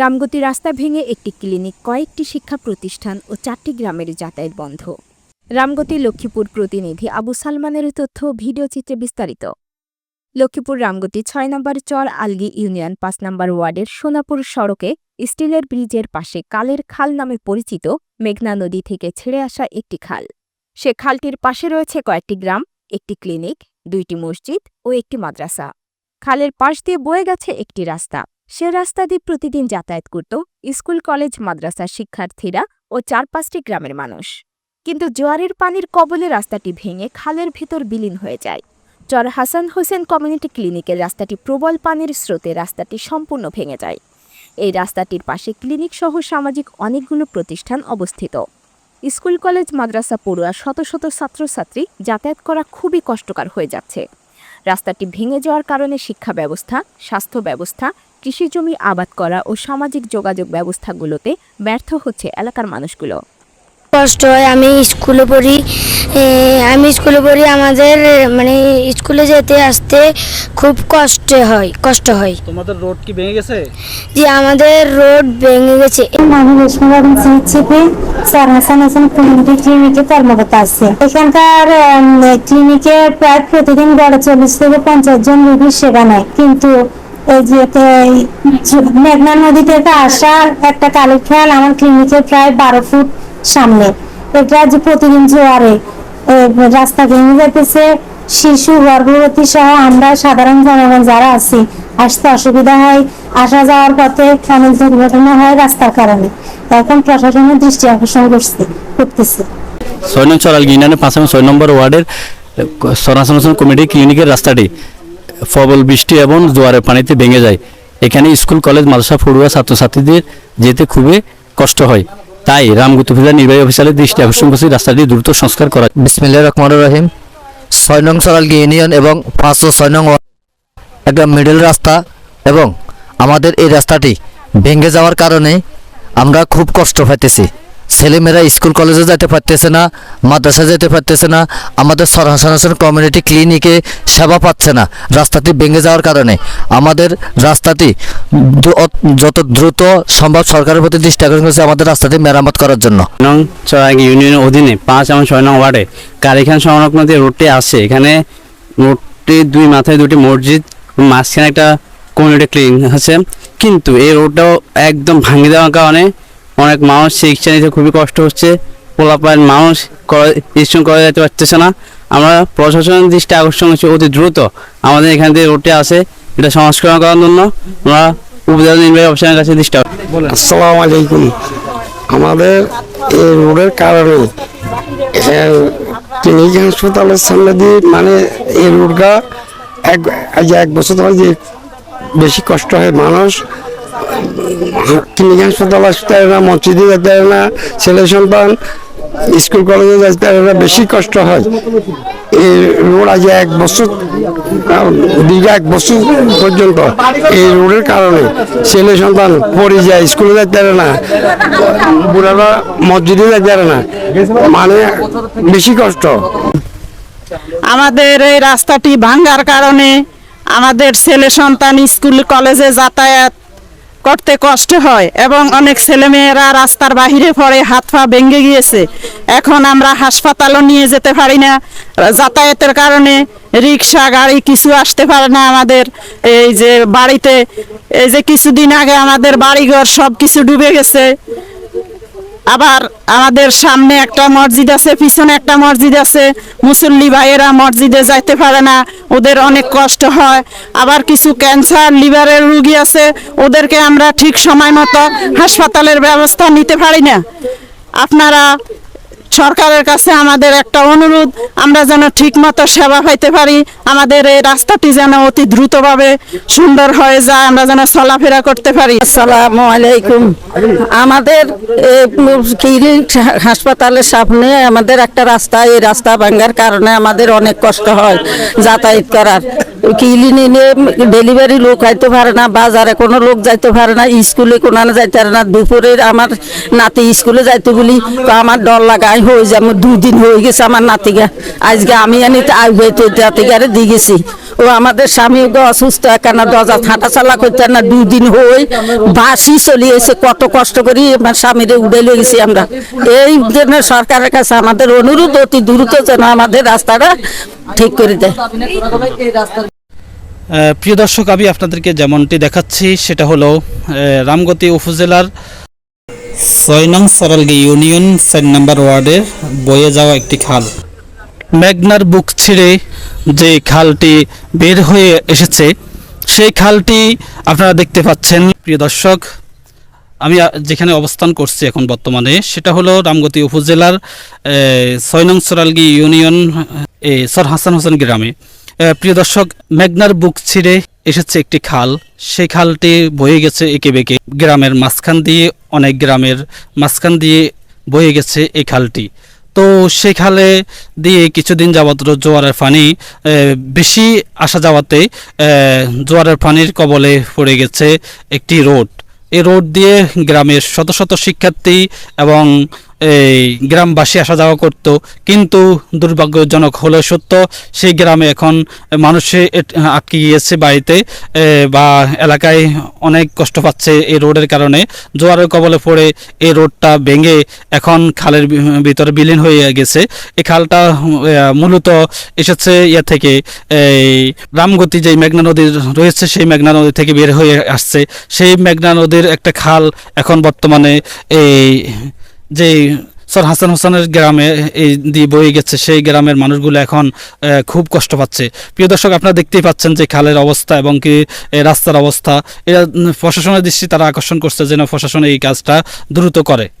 রামগতি রাস্তা ভেঙে একটি ক্লিনিক, কয়েকটি শিক্ষা প্রতিষ্ঠান ও চারটি গ্রামের যাতায়াত বন্ধ। রামগতি লক্ষ্মীপুর প্রতিনিধি আবু সালমানের তথ্য ও ভিডিওচিত্রে বিস্তারিত। লক্ষ্মীপুর রামগতি ছয় নম্বর চর আলগি ইউনিয়ন পাঁচ নম্বর ওয়ার্ডের সোনাপুর সড়কে স্টিলের ব্রিজের পাশে কালের খাল নামে পরিচিত মেঘনা নদী থেকে ছেড়ে আসা একটি খাল। সে খালটির পাশে রয়েছে কয়েকটি গ্রাম, একটি ক্লিনিক, দুইটি মসজিদ ও একটি মাদ্রাসা। খালের পাশ দিয়ে বয়ে গেছে একটি রাস্তা। সে রাস্তা দিয়ে প্রতিদিন যাতায়াত করত স্কুল, কলেজ মাদ্রাসার শিক্ষার্থীরা ও চার পাঁচটি গ্রামের মানুষ। কিন্তু জোয়ারের পানির কবলে রাস্তাটি ভেঙে খালের ভেতর বিলীন হয়ে যায়। চর হাসান হোসেন কমিউনিটি ক্লিনিকের রাস্তাটি প্রবল পানির স্রোতে রাস্তাটি সম্পূর্ণ ভেঙে যায়। এই রাস্তাটির পাশে ক্লিনিক সহ সামাজিক অনেকগুলো প্রতিষ্ঠান অবস্থিত। স্কুল, কলেজ, মাদ্রাসা পড়ুয়া শত শত ছাত্রছাত্রী যাতায়াত করা খুবই কষ্টকর হয়ে যাচ্ছে। রাস্তাটি ভেঙে যাওয়ার কারণে শিক্ষা ব্যবস্থা, স্বাস্থ্য ব্যবস্থা কৃষিজমি আবাদ করা ও সামাজিক যোগাযোগ ব্যবস্থাগুলোতে ব্যর্থ হচ্ছে এলাকার মানুষগুলো। কষ্ট হয় আমি স্কুলে পড়ি আমি স্কুলে পড়ি আমাদের মানে স্কুলে যেতে আসতে খুব কষ্ট হয় কষ্ট হয়। তোমাদের রোড কি ভেঙে গেছে? যে আমাদের রোড ভেঙে গেছে। আমি রেশমা স্যার হাসান হাসান কমিউনিটি ক্লিনিকে কর্মরত আছে এখানকার ক্লিনিকে প্রায় প্রতিদিন গড়ে চল্লিশ থেকে পঞ্চাশ জন রোগীর সেবা নেয় কিন্তু মেঘনা নদী থেকে আসা একটা কালো খেয়াল আমার ক্লিনিকের প্রায় বারো ফুট সামনে। এটা যে প্রতিদিন জোয়ারে রাস্তা ভেঙে যেতেছে শিশু, গর্ভবতী সহ আমরা সাধারণ জনগণ যারা আছি, আসতে অসুবিধা হয়, আসা যাওয়ার পথে অনেক দুর্ঘটনা হয় রাস্তার কারণে। এখন প্রশাসনের দৃষ্টি আকর্ষণ করছে, করতেছে। ছয় নং চরাল ইউনিয়নের পাঁচ ছয় নম্বর ওয়ার্ডের সনাসন কমিটি ক্লিনিকের রাস্তাটি। প্রবল বৃষ্টি এবং জোয়ারের পানিতে ভেঙে যায়। এখানে স্কুল, কলেজ, মাদ্রাসা, পড়ুয়া, ছাত্রছাত্রীদের যেতে খুবই কষ্ট হয়। তাই রামগুত উপজেলা নির্বাহী অফিসারের দৃষ্টি আকর্ষণ করছে রাস্তাটি দ্রুত সংস্কার করা বিসমিল্লাহ রহমান রহিম। ছয় নং সরালগি ইউনিয়ন এবং পাঁচশো ছয় নং একটা মিডল রাস্তা এবং আমাদের এই রাস্তাটি ভেঙে যাওয়ার কারণে আমরা খুব কষ্ট পাইতেছি। ছেলেমেয়েরা স্কুল, কলেজে যেতে পারতেছে না মাদ্রাসা যেতে পারতেছে না, আমাদের সরাসরি কমিউনিটি ক্লিনিকে সেবা পাচ্ছে না, রাস্তাটি ভেঙে যাওয়ার কারণে। আমাদের রাস্তাটি যত দ্রুত সম্ভব সরকারের প্রতি দৃষ্টি আকর্ষণ করছে আমাদের রাস্তাটি মেরামত করার জন্য। ইউনিয়নের অধীনে পাঁচ এবং ছয় নং ওয়ার্ডে কারিখান সংলগ্ন যে রোডটি আছে, এখানে রোডটি দুই মাথায় দুটি মসজিদ, মাঝখানে একটা কমিউনিটি ক্লিনিক আছে। কিন্তু এই রোডটাও একদম ভাঙে দেওয়ার কারণে অনেক মানুষ চিকিৎসা নিতে খুবই কষ্ট হচ্ছে। পোলাপায়ের মানুষ স্টেশন করা যেতে পারতেছে না। আমরা প্রশাসনের দৃষ্টি আকর্ষণ হচ্ছে অতি দ্রুত আমাদের এখান থেকে রোডটি আছে এটা সংস্করণ করার জন্য আমরা উপজেলা নির্বাহী অফিসারের কাছে দৃষ্টি আসসালামু আলাইকুম। আমাদের এই রোডের কারণে ক্লিনিক হাসপাতালের সামনে দিয়ে মানে এই রোডটা এক এক বছর ধরে যে বেশি কষ্ট হয় মানুষ ক্লিনিক হাসপাতাল আসতে পারে না, মসজিদে যেতে পারে না, ছেলে সন্তান স্কুল, কলেজে যেতে পারে না, বেশি কষ্ট হয়। এই রোড আজ এক বছর দীর্ঘ এক বছর পর্যন্ত এই রোডের কারণে ছেলে সন্তান পড়ে যায়, স্কুলে যেতে পারে না, বুড়ারা মসজিদে যেতে পারে না মানে বেশি কষ্ট। আমাদের এই রাস্তাটি ভাঙ্গার কারণে আমাদের ছেলে সন্তান স্কুল, কলেজে যাতায়াত করতে কষ্ট হয় এবং অনেক ছেলেমেয়েরা রাস্তার বাহিরে পড়ে, হাত পা ভেঙে গিয়েছে। এখন আমরা হাসপাতালও নিয়ে যেতে পারি না। যাতায়াতের কারণে রিক্সা, গাড়ি কিছু আসতে পারে না আমাদের। এই যে বাড়িতে, এই যে কিছুদিন আগে আমাদের বাড়িঘর সব কিছু ডুবে গেছে। আবার আমাদের সামনে একটা মসজিদ আছে, পিছনে একটা মসজিদ আছে। মুসল্লি ভাইয়েরা মসজিদে যাইতে পারে না, ওদের অনেক কষ্ট হয়। আবার কিছু ক্যান্সার লিভারের রুগী আছে, ওদেরকে আমরা ঠিক সময় মতো হাসপাতালের ব্যবস্থা নিতে পারি না। আপনারা সরকারের কাছে আমাদের একটা অনুরোধ, আমরা যেন ঠিক মতো সেবা পাইতে পারি। আমাদের এই রাস্তাটি যেন অতি দ্রুতভাবে সুন্দর হয়ে যায়, আমরা যেন চলাফেরা করতে পারি। আসসালামু আলাইকুম। আমাদের হাসপাতালের সামনে আমাদের একটা রাস্তা, এই রাস্তা ভাঙ্গার কারণে আমাদের অনেক কষ্ট হয় যাতায়াত করার। ক্লিনিকে ডেলিভারি লোক আইতে পারে না, বাজারে কোনো লোক যাইতে পারে না, স্কুলে কোনো যাইতে পারে না। দুপুরের আমার নাতি স্কুলে যাইতে বলি, তো আমার ডর লাগায় নাই হয়ে যাব দুই দিন হয়ে গেছে আমার নাতিগা আজকে আমি আনি নাতিগারে দিয়ে গেছি। ও আমাদের স্বামী অসুস্থ কেন দরজা হাঁটা চালা করতে না দুই দিন হই বাসি চলিয়েছে কত কষ্ট করি আমার স্বামীরে উড়ে লিয়ে গেছি আমরা। এই জন্য সরকারের কাছে আমাদের অনুরোধ, অতি দ্রুত যেন আমাদের রাস্তাটা ঠিক করে দেয়। প্রিয় দর্শক, আমি আপনাদেরকে যেমনটি দেখাচ্ছি, সেটা হলো রামগতি উপজেলার ছয় নং সরালগি ইউনিয়ন, চার নম্বর ওয়ার্ডের বয়ে যাওয়া একটি খাল। মেঘনার বুক ছিঁড়ে যে খালটি বের হয়ে এসেছে, সেই খালটি আপনারা দেখতে পাচ্ছেন। প্রিয় দর্শক, আমি যেখানে অবস্থান করছি এখন বর্তমানে, সেটা হলো রামগতি উপজেলার ছয় নং সরালগি ইউনিয়ন সর হাসান হোসেন গ্রামে। প্রিয় দর্শক, মেঘনার বুক ছিঁড়ে এসেছে একটি খাল। সেই খালটি বয়ে গেছে এঁকে বেঁকে। গ্রামের মাঝখান দিয়ে, অনেক গ্রামের মাঝখান দিয়ে বয়ে গেছে এই খালটি। তো সেই খালে দিয়ে কিছুদিন যাবত জোয়ারের পানি বেশি আসা যাওয়াতে জোয়ারের পানির কবলে পড়ে গেছে একটি রোড। এই রোড দিয়ে গ্রামের শত শত শিক্ষার্থী এবং এই গ্রামবাসী আসা যাওয়া করত। কিন্তু দুর্ভাগ্যজনক হলেও সত্য, সেই গ্রামে এখন মানুষে আটকে গিয়েছে বাড়িতে বা এলাকায় অনেক কষ্ট পাচ্ছে এই রোডের কারণে। জোয়ারের কবলে পড়ে এই রোডটা ভেঙে এখন খালের ভিতরে বিলীন হয়ে গেছে। এই খালটা মূলত এসেছে ইয়ে থেকে, এই রামগতি যে মেঘনা নদী রয়েছে, সেই মেঘনা নদী থেকে বের হয়ে আসছে। সেই মেঘনা নদীর একটা খাল এখন বর্তমানে এই যে স্যার হাসান হোসেনের গ্রামে এই দিয়ে বয়ে গেছে, সেই গ্রামের মানুষগুলো এখন খুব কষ্ট পাচ্ছে। প্রিয় দর্শক, আপনারা দেখতেই পাচ্ছেন যে খালের অবস্থা এবং কি রাস্তার অবস্থা। এরা প্রশাসনের দৃষ্টি তারা আকর্ষণ করছে যেন প্রশাসন এই কাজটা দ্রুত করে।